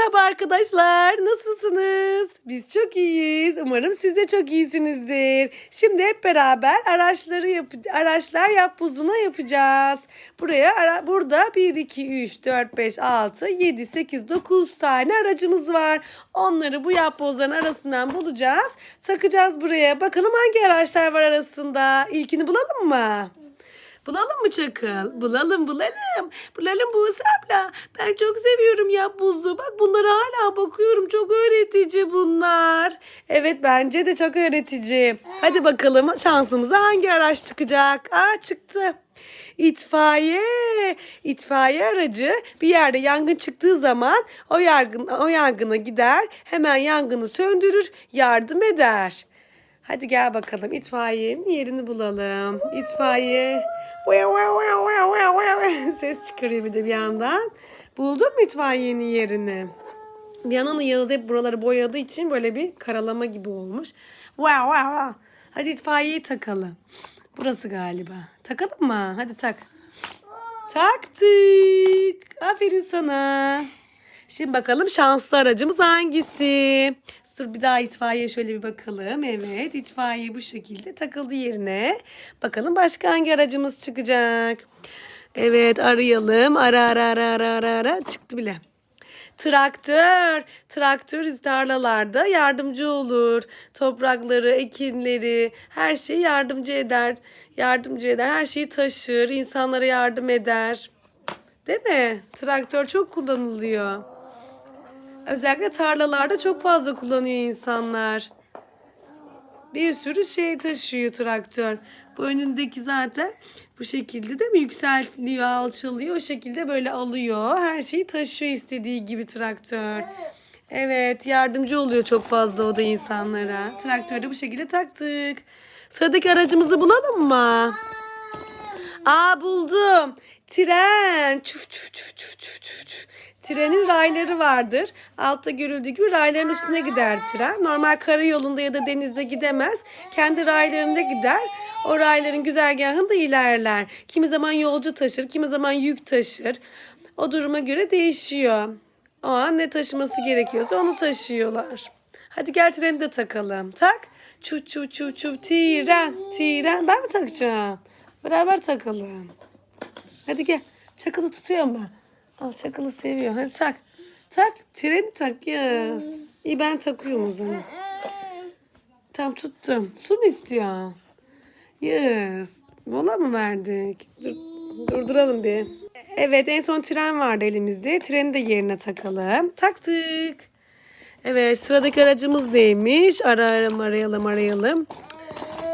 Merhaba arkadaşlar. Nasılsınız? Biz çok iyiyiz. Umarım siz de çok iyisinizdir. Şimdi hep beraber araçları yap araçlar yap buzuna yapacağız. Buraya ara burada 1 2 3 4 5 6 7 8 9 tane aracımız var. Onları bu yap buzların arasından bulacağız. Takacağız buraya. Bakalım hangi araçlar var arasında. İlkini bulalım mı? Bulalım mı Çakıl? Bulalım bulalım. Bulalım Buse abla. Ben çok seviyorum ya buzu. Bak bunlara hala bakıyorum. Çok öğretici bunlar. Evet bence de çok öğretici. Hadi bakalım şansımıza hangi araç çıkacak? Aa çıktı. İtfaiye. İtfaiye aracı bir yerde yangın çıktığı zaman o yangın o yangına gider, hemen yangını söndürür, yardım eder. Hadi gel bakalım itfaiyenin yerini bulalım. İtfaiye. Ses çıkarıyor bir de bir yandan. Buldun mu itfaiyenin yerini? Bir yandan da Yağız hep buraları boyadığı için böyle bir karalama gibi olmuş. Wow, wow. Hadi itfaiyeyi takalım. Burası galiba. Takalım mı? Hadi tak. Taktık. Aferin sana. Şimdi bakalım şanslı aracımız hangisi? Dur bir daha itfaiye şöyle bir bakalım. Evet itfaiye bu şekilde takıldı yerine. Bakalım başka hangi aracımız çıkacak? Evet arayalım. Ara ara ara ara ara ara. Çıktı bile. Traktör. Traktör tarlalarda yardımcı olur. Toprakları, ekinleri, her şeyi yardımcı eder. Yardımcı eder. Her şeyi taşır. insanlara yardım eder. Değil mi? Traktör çok kullanılıyor. Özellikle tarlalarda çok fazla kullanıyor insanlar. Bir sürü şey taşıyor traktör. Bu önündeki zaten bu şekilde değil mi? Yükseltiliyor, alçalıyor. O şekilde böyle alıyor. Her şeyi taşıyor istediği gibi traktör. Evet yardımcı oluyor çok fazla o da insanlara. Traktörü de bu şekilde taktık. Sıradaki aracımızı bulalım mı? Aa buldum. Tren. Çuf çuf çuf çuf çuf. Trenin rayları vardır. Altta görüldüğü gibi rayların üstüne gider tren. Normal karayolunda ya da denizde gidemez. Kendi raylarında gider. O rayların güzergahında ilerler. Kimi zaman yolcu taşır, kimi zaman yük taşır. O duruma göre değişiyor. O an ne taşıması gerekiyorsa onu taşıyorlar. Hadi gel treni de takalım. Tak. Çuf çuf çuf çuf tren. Tren. Ben mi takacağım? Beraber takalım. Hadi gel. Çakılı tutuyorum ben. Al çakılı seviyor. Hadi tak. Tak. Treni tak yaz. İyi ben takıyorum o zaman. Tam tuttum. Su mu istiyor? Yes. Mola mı verdik? Dur, durduralım bir. Evet en son tren vardı elimizde. Treni de yerine takalım. Taktık. Evet sıradaki aracımız neymiş? Arayalım arayalım arayalım.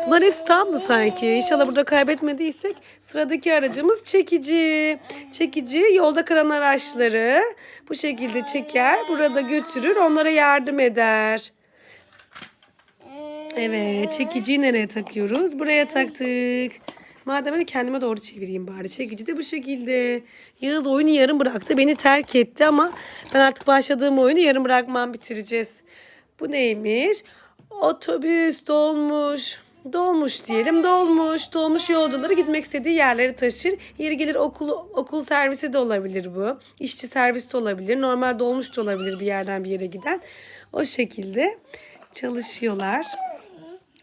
Bunlar hepsi tamdı sanki. İnşallah burada kaybetmediysek sıradaki aracımız çekici. Çekici yolda kıran araçları bu şekilde çeker. Burada götürür onlara yardım eder. Evet çekiciyi nereye takıyoruz? Buraya taktık. Madem öyle kendime doğru çevireyim bari. Çekici de bu şekilde. Yağız oyunu yarım bıraktı. Beni terk etti ama ben artık başladığım oyunu yarım bırakmam bitireceğiz. Bu neymiş? Otobüs dolmuş. Dolmuş diyelim. Dolmuş. Dolmuş yolcuları gitmek istediği yerlere taşır. Yeri gelir okul okul servisi de olabilir bu. İşçi servisi de olabilir. Normal dolmuş da olabilir bir yerden bir yere giden. O şekilde çalışıyorlar.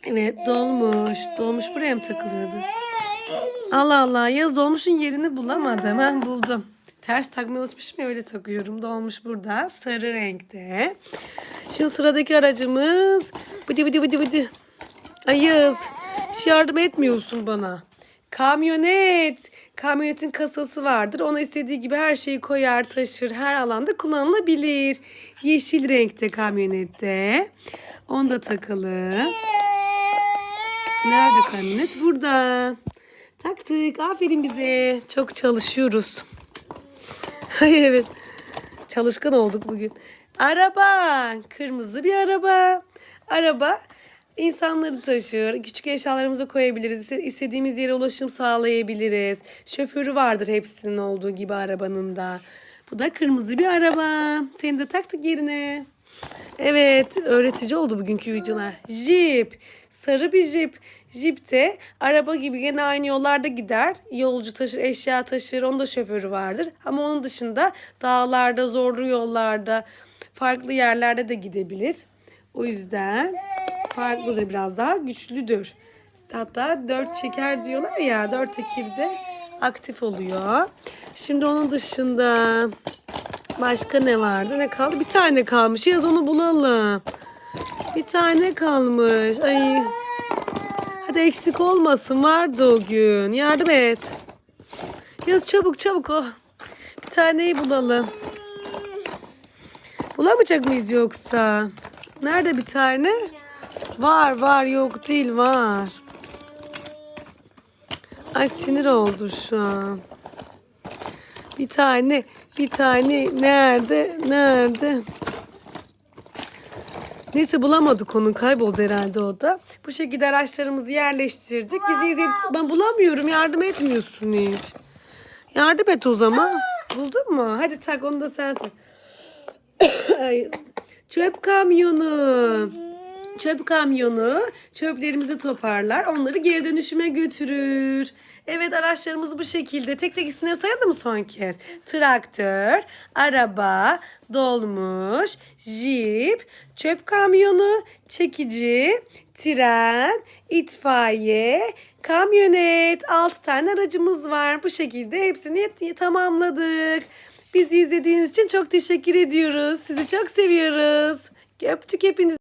Evet dolmuş. Dolmuş buraya mı takılıyordu? Allah Allah yaz dolmuşun yerini bulamadım. Ben buldum. Ters takmaya alışmışım ya öyle takıyorum. Dolmuş burada sarı renkte. Şimdi sıradaki aracımız bıdı bıdı bıdı bıdı. Ay Yağız hiç yardım etmiyorsun bana. Kamyonet. Kamyonetin kasası vardır. Ona istediği gibi her şeyi koyar, taşır. Her alanda kullanılabilir. Yeşil renkte kamyonette. Onu da takalım. Nerede kamyonet? Burada. Taktık. Aferin bize. Çok çalışıyoruz. Ay evet. Çalışkan olduk bugün. Araba. Kırmızı bir araba. Araba insanları taşır. Küçük eşyalarımızı koyabiliriz. İste- İstediğimiz yere ulaşım sağlayabiliriz. Şoförü vardır hepsinin olduğu gibi arabanın da. Bu da kırmızı bir araba. Seni de taktık yerine. Evet, öğretici oldu bugünkü videolar. Jeep, sarı bir jeep. Jeep de araba gibi gene aynı yollarda gider. Yolcu taşır, eşya taşır. Onun da şoförü vardır. Ama onun dışında dağlarda, zorlu yollarda, farklı yerlerde de gidebilir. O yüzden farklıdır biraz daha güçlüdür. Hatta dört çeker diyorlar ya dört tekirde aktif oluyor. Şimdi onun dışında başka ne vardı? Ne kaldı? Bir tane kalmış. Yaz onu bulalım. Bir tane kalmış. Ay. Hadi eksik olmasın. Vardı o gün. Yardım et. Yaz çabuk çabuk. Oh. Bir taneyi bulalım. Bulamayacak mıyız yoksa? Nerede bir tane? Var var yok değil var. Ay sinir oldu şu an. Bir tane, bir tane nerede, nerede? Neyse bulamadık onu kayboldu herhalde o da. Bu şekilde araçlarımızı yerleştirdik. Bizi izledi. Ben bulamıyorum yardım etmiyorsun hiç. Yardım et o zaman. Buldun mu? Hadi tak onu da sen tak. Çöp kamyonu. Çöp kamyonu çöplerimizi toparlar. Onları geri dönüşüme götürür. Evet araçlarımız bu şekilde. Tek tek isimleri sayalım mı son kez? Traktör, araba, dolmuş, jip, çöp kamyonu, çekici, tren, itfaiye, kamyonet. 6 tane aracımız var. Bu şekilde hepsini tamamladık. Bizi izlediğiniz için çok teşekkür ediyoruz. Sizi çok seviyoruz. Öptük hepinizi.